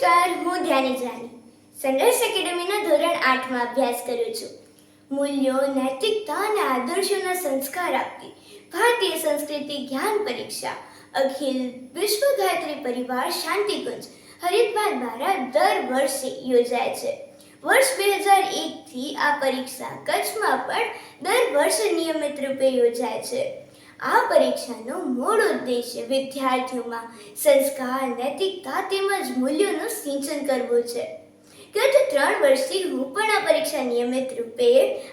જ્ઞાની જાની સંઘર્ષ એકેડમીના ધોરણ આઠમાં અભ્યાસ કરું છું. મૂલ્યો, નૈતિકતા અને આદર્શોના સંસ્કાર આપતી ભારતીય સંસ્કૃતિ જ્ઞાન પરીક્ષા. અખિલ વિશ્વ ગાયત્રી પરિવાર, શાંતિકુંજ. હરિદ્વાર દ્વારા દર વર્ષે યોજાય છે. વર્ષ બે હજાર એકથી આ પરીક્ષા કચ્છમાં પણ દર વર્ષે નિયમિત રૂપે યોજાય છે. આ પરીક્ષાનો મૂળ ઉદ્દેશ્ય વિદ્યાર્થીઓમાં સંસ્કાર, નૈતિકતા તેમજ મૂલ્યોનું સિંચન કરવું છે. ગત ત્રણ વર્ષથી હું પણ આ પરીક્ષા નિયમિત રૂપે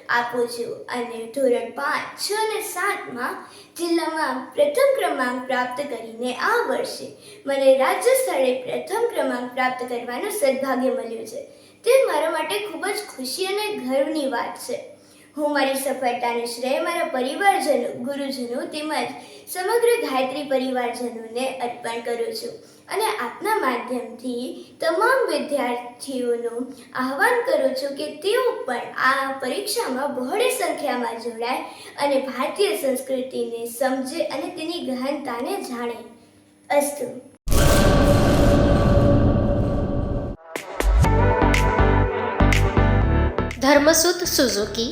આપું છું અને ધોરણ પાંચ, છ અને સાતમાં જિલ્લામાં પ્રથમ ક્રમાંક પ્રાપ્ત કરીને આ વર્ષે મને રાજ્ય સ્તરે પ્રથમ ક્રમાંક પ્રાપ્ત કરવાનું સદભાગ્ય મળ્યું છે. તે મારા માટે ખૂબ જ ખુશી અને ગર્વની વાત છે. હું મારી સફળતાને શ્રેય મારા પરિવારજનો, ગુરુજનો તેમજ સમગ્ર ગાયત્રી પરિવારજનોને અર્પણ કરું છું અને આપના માધ્યમથી તમામ વિદ્યાર્થીઓનું આહવાન કરું છું કે તેઓ પણ આ પરીક્ષામાં બહોળી સંખ્યામાં જોડાય અને ભારતીય સંસ્કૃતિને સમજે અને તેની ગહનતાને જાણે. અસ્તુ. Dharmasut Suzuki